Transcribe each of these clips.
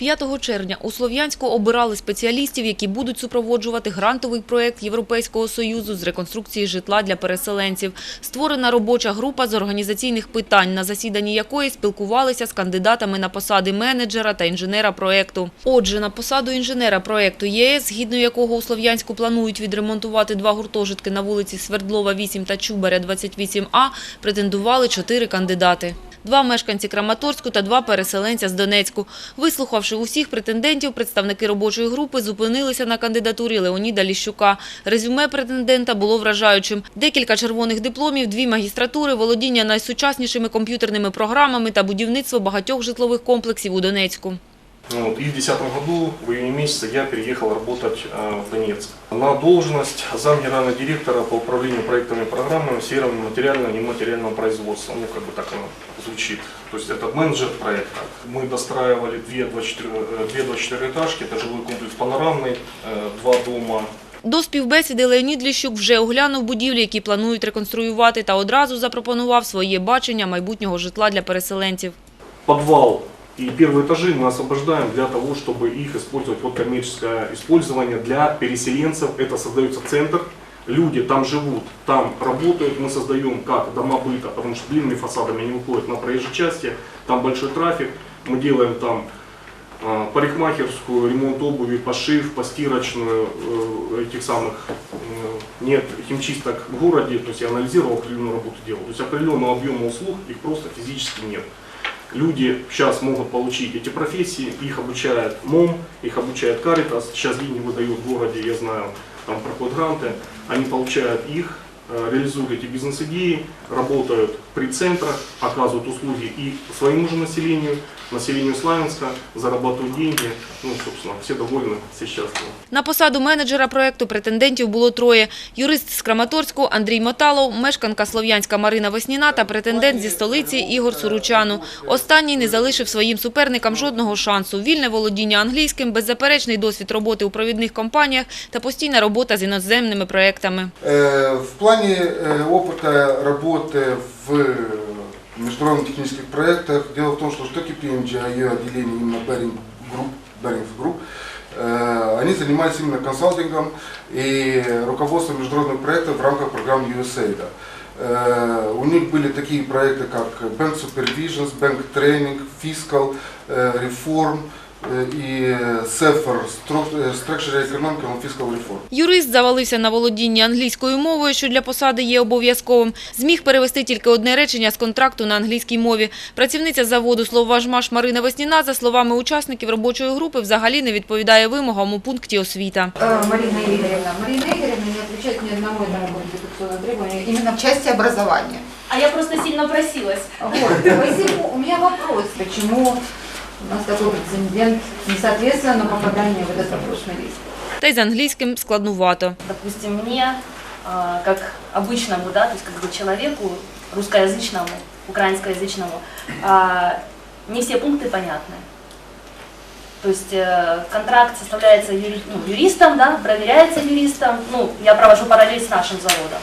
5 червня у Слов'янську обирали спеціалістів, які будуть супроводжувати грантовий проєкт Європейського Союзу з реконструкції житла для переселенців. Створена робоча група з організаційних питань, на засіданні якої спілкувалися з кандидатами на посади менеджера та інженера проєкту. Отже, на посаду інженера проєкту ЄС, згідно якого у Слов'янську планують відремонтувати два гуртожитки на вулиці Свердлова, 8 та Чубаря, 28А, претендували чотири кандидати. Два мешканці Краматорську та два переселенця з Донецьку. Вислухавши усіх претендентів, представники робочої групи зупинилися на кандидатурі Леоніда Ліщука. Резюме претендента було вражаючим. Декілька червоних дипломів, дві магістратури, володіння найсучаснішими комп'ютерними програмами та будівництво багатьох житлових комплексів у Донецьку. Вот, и в 2010 году, в июне месяце, я переехал работать э, в Донецк. На должность зам генерального директора по управлению проектами и программами в сфере материального и нематериального производства. Ну, как бы так оно звучит. То есть это менеджер проекта. Мы достраивали две 24, э, две 24 этажки, это жилой комплекс панорамный, э, два дома До співбесіди Леонід Ліщук вже оглянув будівлі, які планують реконструювати, та одразу запропонував своє бачення майбутнього житла для переселенців. подвал и первые этажи мы освобождаем для того, чтобы их использовать. Под коммерческое использование для переселенцев. Это создается центр, люди там живут, там работают, мы создаем как дома быта, потому что длинными фасадами они выходят на проезжей части, там большой трафик, мы делаем там э, парикмахерскую, ремонт обуви, пошив, постирочную, э, этих самых э, нет химчисток в городе, то есть я анализировал определенную работу делал, то есть определенного объема услуг их просто физически нет. Люди сейчас могут получить эти профессии, их обучает МОМ, их обучает Каритас, сейчас деньги выдают в городе, я знаю, там проходят гранты, они получают их, э, реализуют эти бизнес-идеи, работают при центрах, оказывают услуги и своему же населению, населению Славянска, зарабатывают деньги, ну, собственно, все довольны, все счастливы. На посаду менеджера проєкту претендентів було троє. Юрист з Краматорську Андрій Моталов, мешканка Слов'янська Марина Весніна та претендент зі столиці Ігор Суручану. Останній не залишив своїм суперникам жодного шансу. Вільне володіння англійським, беззаперечний досвід роботи у провідних компаніях та постійна робота з іноземними проєктами. Э, В плане э, опыта работы в международных технических проектах, дело в том, что штуки PMG, а ее отделение именно Bering Group, Bearings Group, э, они занимались именно консалтингом и руководством международных проектов в рамках программ USAID. Э, У них были такие проекты, как Bank Supervisions, Bank Training, Fiscal, э, Reform э, и SEFR, Structural Economic and Fiscal Reform. Юрист завалився на володіння англійською мовою, що для посади є обов'язковим. Зміг перевести тільки одне речення з контракту на англійській мові. Працівниця заводу «Словважмаш» Марина Весніна, за словами учасників робочої групи, взагалі не відповідає вимогам у пункті освіта. Э, Марина Игоревна. Марина Игоревна не отвечает ни одному этому конституционному требованию именно в части образования. А я просто сильно просилась. Вот. Посему у меня вопрос, почему у нас такой прецедент не соответственно на попадание в этот воздушный лист. Та й з англійським складнувато. Допустим, мне, а, как обычному, да, то есть как бы человеку русскоязычному, украинскоязычному, а, не все пункты понятны. То есть э, контракт составляется юри- ну, юристом, да, проверяется юристом. Ну, я провожу параллель с нашим заводом.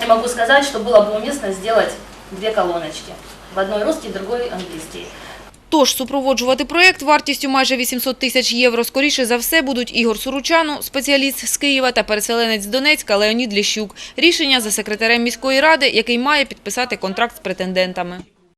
Я могу сказать, что было бы уместно сделать две колоночки. В одной русский, в другой английский. Тож супроводжувати проєкт вартістю майже 800 тисяч євро скоріше за все будуть Ігор Суручану, спеціаліст з Києва та переселенець з Донецька Леонід Ліщук. Рішення за секретарем міської ради, який має підписати контракт з претендентами.